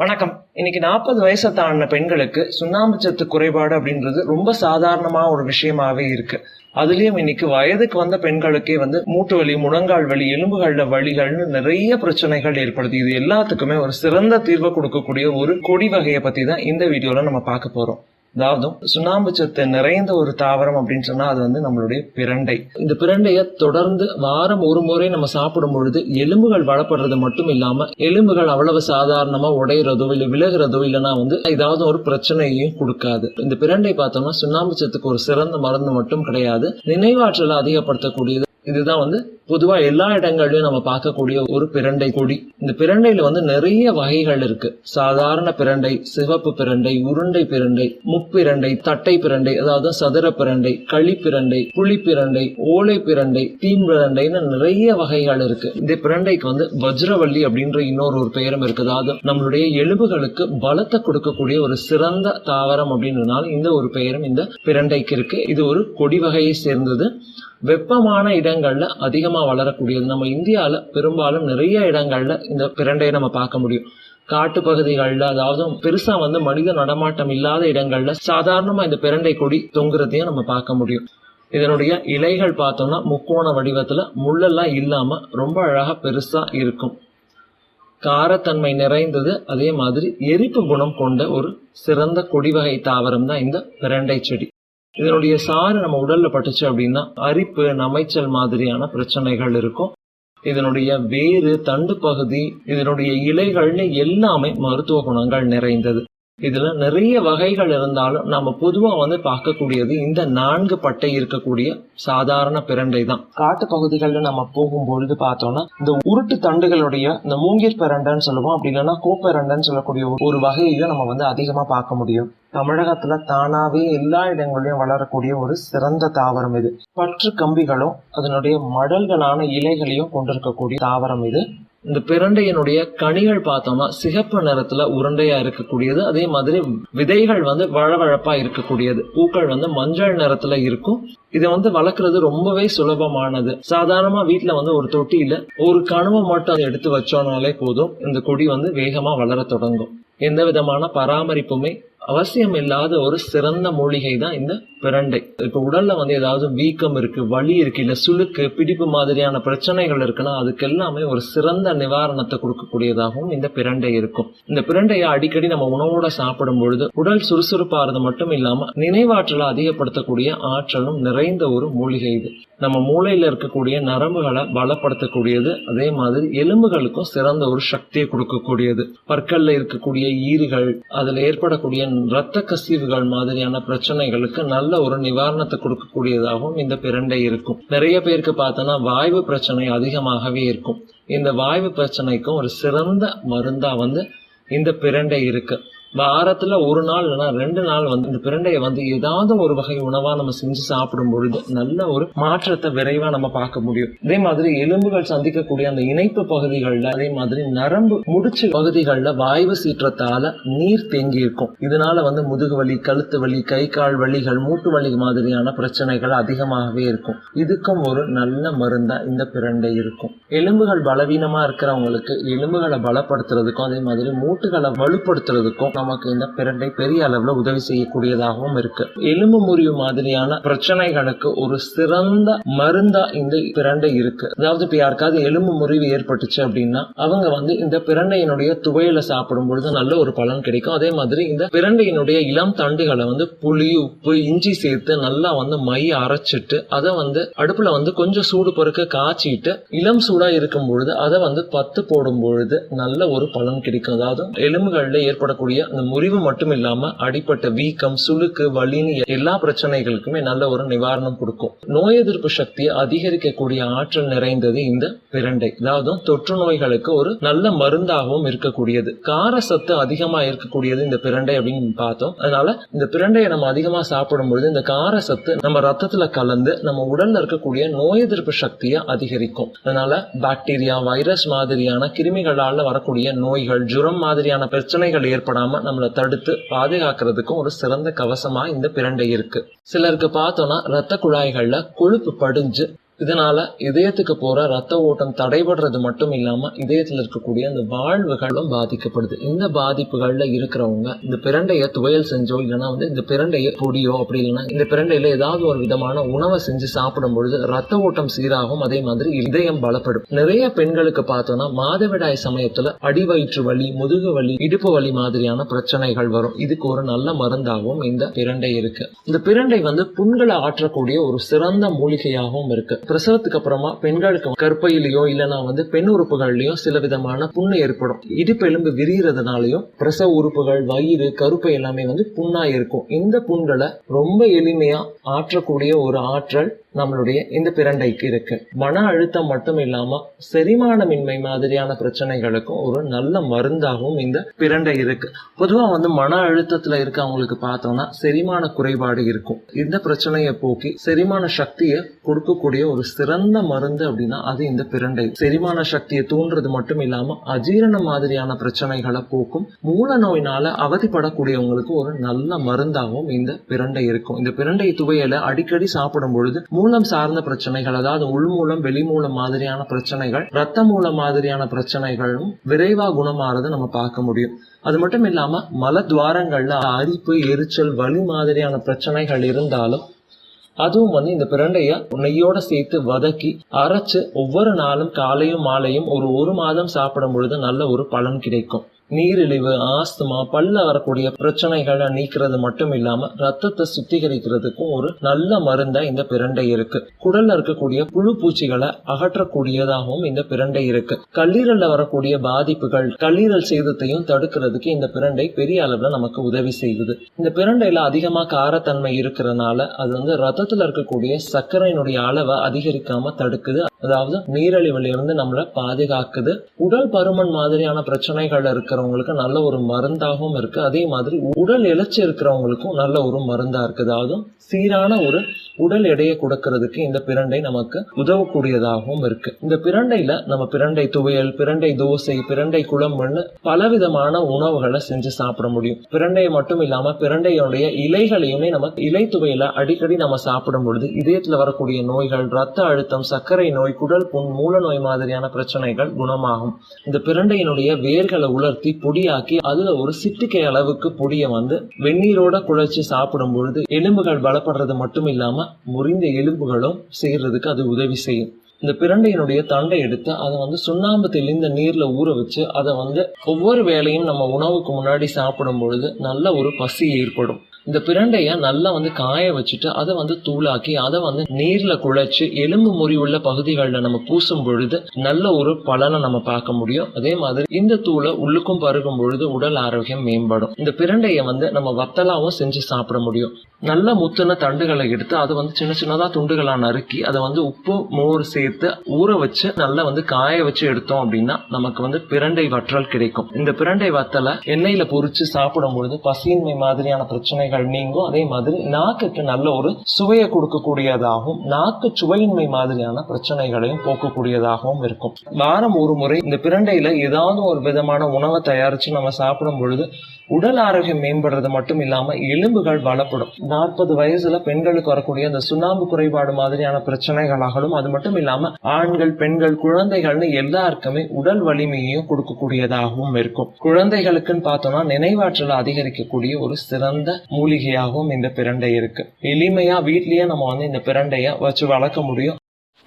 வணக்கம். இன்னைக்கு நாற்பது வயசை தாண்டின பெண்களுக்கு சுண்ணாம்பு சத்து குறைபாடு அப்படின்றது ரொம்ப சாதாரணமா ஒரு விஷயமாவே இருக்கு. அதுலயும் இன்னைக்கு வயதுக்கு வந்த பெண்களுக்கே வந்து மூட்டு வலி முழங்கால் வலி எலும்புகள்ல வலிகள்னு நிறைய பிரச்சனைகள் ஏற்படுது. இது எல்லாத்துக்குமே ஒரு சிறந்த தீர்வை கொடுக்கக்கூடிய ஒரு கொடி வகையை பத்தி தான் இந்த வீடியோல நம்ம பார்க்க போறோம். அதாவது சுண்ணாம்பு சத்து நிறைந்த ஒரு தாவரம் அப்படின்னு சொன்னா அது வந்து நம்மளுடைய பிரண்டை. இந்த பிரண்டைய தொடர்ந்து வாரம் ஒரு முறை நம்ம சாப்பிடும் பொழுது எலும்புகள் வளப்படுறது மட்டும் இல்லாம எலும்புகள் அவ்வளவு சாதாரணமா உடையிறதோ இல்ல விலகிறதோ இல்லைன்னா வந்து ஏதாவது ஒரு பிரச்சனையையும் கொடுக்காது. இந்த பிரண்டை பார்த்தோம்னா சுண்ணாம்பு சத்துக்கு ஒரு சிறந்த மருந்து மட்டும் கிடையாது. நினைவாற்றலை அதிகப்படுத்தக்கூடியது இதுதான் வந்து பொதுவா எல்லா இடங்கள்லயும் நம்ம பார்க்கக்கூடிய ஒரு பிரண்டை கொடி. இந்த பிரண்டையில வந்து நிறைய வகைகள் இருக்கு. சாதாரண பிரண்டை சிவப்பு பிரண்டை உருண்டை பிரண்டை முப்பிரண்டை தட்டை பிரண்டை அதாவது சதுர பிரண்டை களி பிரண்டை புளி பிரண்டை ஓலை பிரண்டை தீம் பிரண்டைன்னு நிறைய வகைகள் இருக்கு. இந்த பிரண்டைக்கு வந்து வஜ்ரவள்ளி அப்படின்ற இன்னொரு ஒரு பெயரும் இருக்கு அதாவது நம்மளுடைய எலும்புகளுக்கு பலத்தை கொடுக்கக்கூடிய ஒரு சிறந்த தாவரம் அப்படின்றனால இந்த ஒரு பெயரும் இந்த பிரண்டைக்கு இருக்கு. இது ஒரு கொடி வகையை சேர்ந்தது. வெப்பமான இடங்கள்ல அதிகமா வளரக்கூடியது. நம்ம இந்தியாவில் பெரும்பாலும் நிறைய இடங்கள்ல இந்த பிரண்டையை நம்ம பார்க்க முடியும். காட்டு பகுதிகளில் அதாவது பெருசா வந்து மனித நடமாட்டம் இல்லாத இடங்கள்ல சாதாரணமா இந்த பிரண்டை கொடி தொங்குறதையும் நம்ம பார்க்க முடியும். இதனுடைய இலைகள் பார்த்தோம்னா முக்கோண வடிவத்துல முள்ளெல்லாம் இல்லாம ரொம்ப அழகா பெருசா இருக்கும். காரத்தன்மை நிறைந்தது அதே மாதிரி எரிப்பு குணம் கொண்ட ஒரு சிறந்த கொடி வகை தாவரம் தான் இந்த பிரண்டை செடி. இதனுடைய சாறு நம்ம உடல்ல பட்டுச்சு அப்படின்னா அரிப்பு நமைச்சல் மாதிரியான பிரச்சனைகள் இருக்கும். இதனுடைய வேறு தண்டு பகுதி இதனுடைய இலைகள்னு எல்லாமே மருத்துவ குணங்கள் நிறைந்தது. இதுல நிறைய வகைகள் இருந்தாலும் நம்ம பொதுவா வந்து பார்க்கக்கூடியது இந்த நான்கு பட்டை இருக்கக்கூடிய சாதாரண பிரண்டை தான். காட்டு பகுதிகளில் நம்ம போகும்பொழுது பார்த்தோம்னா இந்த உருட்டு தண்டுகளுடைய இந்த மூங்கிற் பிரண்டைன்னு சொல்லுவோம். அப்படி இல்லைன்னா கோப்பரண்டைன்னு சொல்லக்கூடிய ஒரு- ஒரு வகையையும் நம்ம வந்து அதிகமா பார்க்க முடியும். தமிழகத்துல தானாவே எல்லா இடங்களிலும் வளரக்கூடிய ஒரு சிறந்த தாவரம் இது. பற்று கம்பிகளும் அதனுடைய மடல்களான இலைகளையும் கொண்டிருக்கக்கூடிய தாவரம் இது. இந்த பிரண்டையினுடைய கனிகள் பார்த்தோம்னா சிகப்பு நிறத்துல உருண்டையா இருக்கக்கூடியது. அதே மாதிரி விதைகள் வந்து வழவழப்பா இருக்கக்கூடியது. பூக்கள் வந்து மஞ்சள் நிறத்துல இருக்கும். இதை வந்து வளர்க்குறது ரொம்பவே சுலபமானது. சாதாரணமா வீட்டுல வந்து ஒரு தொட்டியில ஒரு கணுவை மட்டும் அதை எடுத்து வச்சோம்னாலே போதும். இந்த கொடி வந்து வேகமா வளர தொடங்கும். எந்த விதமான பராமரிப்புமே அவசியம் இல்லாத ஒரு சிறந்த மூலிகை தான் இந்த பிரண்டை. இப்போ உடலில் வந்து ஏதாவது வீக்கம் இருக்குது வலி இருக்குது இல்லை சுளுக்கு பிடிப்பு மாதிரியான பிரச்சனைகள் இருக்குன்னா அதுக்கு எல்லாமே ஒரு சிறந்த நிவாரணத்தை கொடுக்கக்கூடியதாகவும் இந்த பிரண்டை இருக்கும். இந்த பிரண்டையை அடிக்கடி நம்ம உணவோட சாப்பிடும் பொழுது உடல் சுறுசுறுப்பாகிறது மட்டும் இல்லாமல் நினைவாற்றலை அதிகப்படுத்தக்கூடிய ஆற்றலும் நிறைந்த ஒரு மூலிகை இது. நம்ம மூளையில் இருக்கக்கூடிய நரம்புகளை பலப்படுத்தக்கூடியது அதே மாதிரி எலும்புகளுக்கும் சிறந்த ஒரு சக்தியை கொடுக்கக்கூடியது. பற்களில் இருக்கக்கூடிய ஈறுகள் அதில் ஏற்படக்கூடிய இரத்த கசிவுகள் மாதிரியான பிரச்சனைகளுக்கு நல்ல ஒரு நிவாரணத்தை கொடுக்கக்கூடியதாகவும் இந்த பிரண்டை இருக்கும். நிறைய பேருக்கு பார்த்தோன்னா வாய்வு பிரச்சனை அதிகமாகவே இருக்கும். இந்த வாய்வு பிரச்சனைக்கும் ஒரு சிறந்த மருந்தா வந்து இந்த பிரண்டை இருக்கு. வாரத்துல ஒரு நாள் இல்லைன்னா ரெண்டு நாள் வந்து இந்த பிரண்டையை வந்து ஏதாவது ஒரு வகை உணவா நம்ம செஞ்சு சாப்பிடும் பொழுது நல்ல ஒரு மாற்றத்தை விரைவா நம்ம பார்க்க முடியும். இதே மாதிரி எலும்புகள் சந்திக்கக்கூடிய அந்த இணைப்பு பகுதிகளில் அதே மாதிரி நரம்பு முடிச்சு பகுதிகளில் வாய்வு சீற்றத்தால நீர் தேங்கி இருக்கும். இதனால வந்து முதுகு வலி கழுத்து வலி கை கால் வலிகள் மூட்டு வலி மாதிரியான பிரச்சனைகள் அதிகமாகவே இருக்கும். இதுக்கும் ஒரு நல்ல மருந்தா இந்த பிரண்டை இருக்கும். எலும்புகள் பலவீனமா இருக்கிறவங்களுக்கு எலும்புகளை பலப்படுத்துறதுக்கும் அதே மாதிரி மூட்டுகளை வலுப்படுத்துறதுக்கும் நமக்கு இந்த பிரண்டை பெரிய அளவில் உதவி செய்யக்கூடியதாகவும் இருக்கு. எலும்பு முறிவு மாதிரியான பிரச்சனைகளுக்கு ஒரு சிறந்த மருந்தா இந்த பிரண்டை இருக்கு. அதாவது இப்ப யாருக்காவது எலும்பு முறிவு ஏற்பட்டுச்சு அப்படின்னா அவங்க வந்து இந்த பிரண்டையினுடைய துவையில சாப்பிடும் பொழுது நல்ல ஒரு பலன் கிடைக்கும். அதே மாதிரி இந்த பிரண்டையினுடைய இளம் தண்டுகளை வந்து புளி உப்பு இஞ்சி சேர்த்து நல்லா வந்து மை அரைச்சிட்டு அதை வந்து அடுப்புல வந்து கொஞ்சம் சூடு பொறுக்க காய்ச்சிட்டு இளம் சூடா இருக்கும் பொழுது அதை வந்து பத்து போடும் பொழுது நல்ல ஒரு பலன் கிடைக்கும். அதாவது எலும்புகளில் ஏற்படக்கூடிய இந்த முறிவு மட்டும் இல்லாம அடிப்பட்ட வீக்கம் சுளுக்கு வலின்னு எல்லா பிரச்சனைகளுக்குமே நல்ல ஒரு நிவாரணம் கொடுக்கும். நோய் எதிர்ப்பு சக்தியை அதிகரிக்கக்கூடிய ஆற்றல் நிறைந்தது இந்த பிரண்டை. அதாவது தொற்று நோய்களுக்கு ஒரு நல்ல மருந்தாகவும் இருக்கக்கூடியது. கார சத்து அதிகமா இருக்கக்கூடியது இந்த பிரண்டை அப்படின்னு பார்த்தோம். அதனால இந்த பிரண்டையை நம்ம அதிகமா சாப்பிடும் பொழுது இந்த கார சத்து நம்ம ரத்தத்துல கலந்து நம்ம உடல்ல இருக்கக்கூடிய நோய் எதிர்ப்பு சக்தியை அதிகரிக்கும். அதனால பாக்டீரியா வைரஸ் மாதிரியான கிருமிகளால வரக்கூடிய நோய்கள் ஜுரம் மாதிரியான பிரச்சனைகள் ஏற்படாம நம்மளை தடுத்து பாதுகாக்கிறதுக்கும் ஒரு சிறந்த கவசமா இந்த பிரண்டை இருக்கு. சிலருக்கு பார்த்தோம்னா ரத்த குழாய்கள்ல கொழுப்பு படிஞ்சு இதனால இதயத்துக்கு போற ரத்த ஓட்டம் தடைபடுறது மட்டும் இல்லாம இதயத்துல இருக்கக்கூடிய அந்த வாழ்வுகளும் பாதிக்கப்படுது. இந்த பாதிப்புகள்ல இருக்கிறவங்க இந்த பிரண்டைய துவையல் செஞ்சோ இல்லைன்னா வந்து இந்த பிரண்டைய பொடியோ அப்படி இல்லைன்னா இந்த பிரண்டையில ஏதாவது ஒரு விதமான உணவை செஞ்சு சாப்பிடும் பொழுது ரத்த ஓட்டம் சீராகும் அதே மாதிரி இதயம் பலப்படும். நிறைய பெண்களுக்கு பார்த்தோம்னா மாதவிடாய் சமயத்துல அடிவயிற்று வலி முதுகு வலி இடுப்பு வலி மாதிரியான பிரச்சனைகள் வரும். இதுக்கு ஒரு நல்ல மருந்தாகவும் இந்த பிரண்டை இருக்கு. இந்த பிரண்டை வந்து புண்களை ஆற்றக்கூடிய ஒரு சிறந்த மூலிகையாகவும் இருக்கு. பிரசவத்துக்கு அப்புறமா பெண்களுக்கு கற்பையிலயோ இல்லைன்னா வந்து பெண் உறுப்புகள்லயோ சில விதமான புண்ணு ஏற்படும். இடுப்பு எலும்பு விரிகிறதுனாலயும் பிரசவ உறுப்புகள் வயிறு கருப்பை எல்லாமே வந்து புண்ணா இருக்கும். இந்த புண்களை ரொம்ப எளிமையா ஆற்றக்கூடிய ஒரு ஆற்றல் நம்மளுடைய இந்த பிரண்டைக்கு இருக்கு. மன அழுத்தம் மட்டும் இல்லாம செரிமானமின்மை மாதிரியான பிரச்சனைகளுக்கும் ஒரு நல்ல மருந்தாகவும் இந்த பிரண்டை இருக்கு. பொதுவா வந்து மன அழுத்தத்துல இருக்கவங்களுக்கு பார்த்தோம்னா செரிமான குறைபாடு இருக்கும். இந்த பிரச்சனையை போக்கி செரிமான சக்தியை கொடுக்கக்கூடிய ஒரு சிறந்த மருந்து அப்படின்னா அது இந்த பிரண்டை. செரிமான சக்தியை தூண்டுறது மட்டும் இல்லாம அஜீரண மாதிரியான பிரச்சனைகளை போக்கும் மூல நோயினால அவதிப்படக்கூடியவங்களுக்கு ஒரு நல்ல மருந்தாகவும் இந்த பிரண்டை இருக்கும். இந்த பிரண்டை துவையலை அடிக்கடி சாப்பிடும் பொழுது மூலம் சார்ந்த பிரச்சனைகள் அதாவது உள் மூலம் வெளி வெளிமூலம் மாதிரியான பிரச்சனைகள் ரத்த மூலம் மாதிரியான பிரச்சனைகளும் விரைவா குணமாறத நம்ம பார்க்க முடியும். அது மட்டும் இல்லாம மலத்வாரங்கள்ல அரிப்பு எரிச்சல் வலி மாதிரியான பிரச்சனைகள் இருந்தாலும் அதுவும் வந்து இந்த பிரண்டைய நெய்யோட சேர்த்து வதக்கி அரைச்சு ஒவ்வொரு நாளும் காலையும் மாலையும் ஒரு ஒரு மாதம் சாப்பிடும் பொழுது நல்ல ஒரு பலன் கிடைக்கும். நீரிழிவு ஆஸ்துமா பல்ல வரக்கூடிய பிரச்சனைகளை நீக்கிறது மட்டும் இல்லாம ரத்தத்தை சுத்திகரிக்கிறதுக்கும் ஒரு நல்ல மருந்தா இந்த பிரண்டை இருக்கு. குடல்ல இருக்கக்கூடிய புழு பூச்சிகளை அகற்றக்கூடியதாகவும் இந்த பிரண்டை இருக்கு. கல்லீரல்ல வரக்கூடிய பாதிப்புகள் கல்லீரல் சேதத்தையும் தடுக்கிறதுக்கு இந்த பிரண்டை பெரிய அளவுல நமக்கு உதவி செய்யுது. இந்த பிரண்டையில அதிகமா காரத்தன்மை இருக்கிறதுனால அது வந்து ரத்தத்துல இருக்கக்கூடிய சர்க்கரையினுடைய அளவை அதிகரிக்காம தடுக்குது. அதாவது நீரழிவுலேருந்து நம்மளை பாதுகாக்குது. உடல் பருமன் மாதிரியான பிரச்சனைகள் இருக்கிறவங்களுக்கு நல்ல ஒரு மருந்தாகவும் இருக்கு. அதே மாதிரி உடல் இழைச்சி இருக்கிறவங்களுக்கும் நல்ல ஒரு மருந்தா இருக்கு. அதாவது சீரான ஒரு உடல் எடையை கொடுக்கறதுக்கு இந்த பிரண்டை நமக்கு உதவக்கூடியதாகவும் இருக்கு. இந்த பிரண்டையில நம்ம பிரண்டை துவையல் பிரண்டை தோசை பிரண்டை குழம்புன்னு பலவிதமான உணவுகளை செஞ்சு சாப்பிட முடியும். பிரண்டையை மட்டும் இல்லாம பிரண்டையுடைய இலைகளையுமே நம்ம இலை துவையில அடிக்கடி நம்ம சாப்பிடும் பொழுது இதயத்துல வரக்கூடிய நோய்கள் ரத்த அழுத்தம் சர்க்கரை நோய் குடல் புண் மூல நோய் மாதிரியான பிரச்சனைகள் குணமாகும். இந்த பிரண்டையினுடைய வேர்களை உலர்த்தி பொடியாக்கி அதுல ஒரு சிட்டிக்கை அளவுக்கு பொடியை வந்து வெந்நீரோட குழைச்சு சாப்பிடும் பொழுது எலும்புகள் பலப்படுறது மட்டும் இல்லாம முறிந்த எலும்புகளும் செய்யறதுக்கு அது உதவி செய்யும். இந்த பிரண்டையினுடைய தண்டை எடுத்து அதை வந்து சுண்ணாம்பு தெளிந்த நீர்ல ஊற வச்சு அதை வந்து ஒவ்வொரு வேலையும் நம்ம உணவுக்கு முன்னாடி சாப்பிடும் பொழுது நல்ல ஒரு பசி ஏற்படும். இந்த பிரண்டைய நல்லா வந்து காய வச்சுட்டு அதை வந்து தூளாக்கி அதை வந்து நீர்ல குழைச்சு எலும்பு முறி உள்ள பகுதிகளில் நம்ம பூசும் பொழுது நல்ல ஒரு பலனை நம்ம பார்க்க முடியும். அதே மாதிரி இந்த தூளை உள்ளுக்கும் பருகும் பொழுது உடல் ஆரோக்கியம் மேம்படும். இந்த பிரண்டைய வந்து நம்ம வத்தலாவும் செஞ்சு சாப்பிட முடியும். நல்ல முத்துன தண்டுகளை எடுத்து அதை வந்து சின்ன சின்னதா துண்டுகளா நறுக்கி அதை வந்து உப்பு மோர் சேர்த்து ஊற வச்சு நல்லா வந்து காய வச்சு எடுத்தோம் அப்படின்னா நமக்கு வந்து பிரண்டை வற்றல் கிடைக்கும். இந்த பிரண்டை வத்தலை எண்ணெயில பொறிச்சு சாப்பிடும் பொழுது பசியின்மை மாதிரியான பிரச்சனைகள் நீங்கும். அதே மாதிரி நாக்குக்கு நல்ல ஒரு சுவையை கொடுக்கக்கூடியதாகவும் நாக்கு சுவையின்மை மாதிரியான பிரச்சனைகளையும் போக்கக்கூடியதாகவும் இருக்கும். வாரம் ஒரு முறை இந்த பிரண்டையில ஏதாவது ஒரு விதமான உணவை தயாரிச்சு நம்ம சாப்பிடும் பொழுது உடல் ஆரோக்கியம் மேம்படுறது மட்டும் இல்லாம எலும்புகள் பலப்படும் நாற்பது வயசுல பெண்களுக்கு வரக்கூடிய அந்த சுண்ணாம்பு குறைபாடு மாதிரியான பிரச்சனைகளாகலும் அது மட்டும் இல்லாம ஆண்கள் பெண்கள் குழந்தைகள்னு எல்லாருக்குமே உடல் வலிமையையும் கொடுக்கக்கூடியதாகவும் இருக்கும். குழந்தைகளுக்குன்னு பார்த்தோம்னா நினைவாற்றலை அதிகரிக்கக்கூடிய ஒரு சிறந்த மூலிகையாகவும் இந்த பிரண்டை இருக்கு. எளிமையா வீட்லயே நம்ம வந்து இந்த பிரண்டைய வச்சு வளர்க்க முடியும்.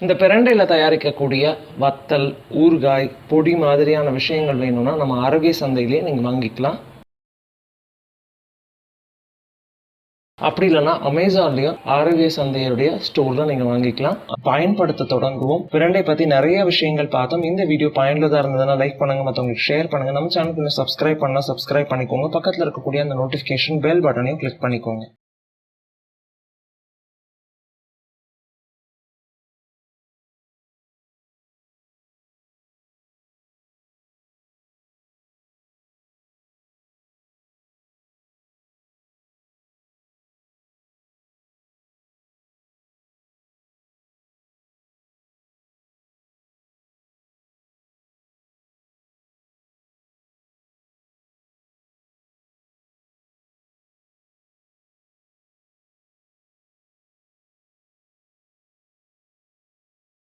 இந்த பிரண்டையில தயாரிக்கக்கூடிய வத்தல் ஊறுகாய் பொடி மாதிரியான விஷயங்கள் வேணும்னா நம்ம ஆரோக்கிய சந்தையிலேயே நீங்க வாங்கிக்கலாம். அப்படி இல்லைன்னா அமேசான்லயும் ஆரோக்கிய சந்தையுடைய ஸ்டோர்ல நீங்க வாங்கிக்கலாம். பயன்படுத்த தொடங்குவோம். பிரண்டை பத்தி நிறைய விஷயங்கள் பார்த்தோம். இந்த வீடியோ பயனுள்ளதா இருந்ததுன்னா லைக் பண்ணுங்க மற்றவங்களுக்கு ஷேர் பண்ணுங்க. நம்ம சேனலுக்கு சப்ஸ்கிரைப் பண்ணா சப்ஸ்கிரைப் பண்ணிக்கோங்க. பக்கத்துல இருக்கக்கூடிய அந்த நோட்டிபிகேஷன் பெல் பட்டனையும் கிளிக் பண்ணிக்கோங்க.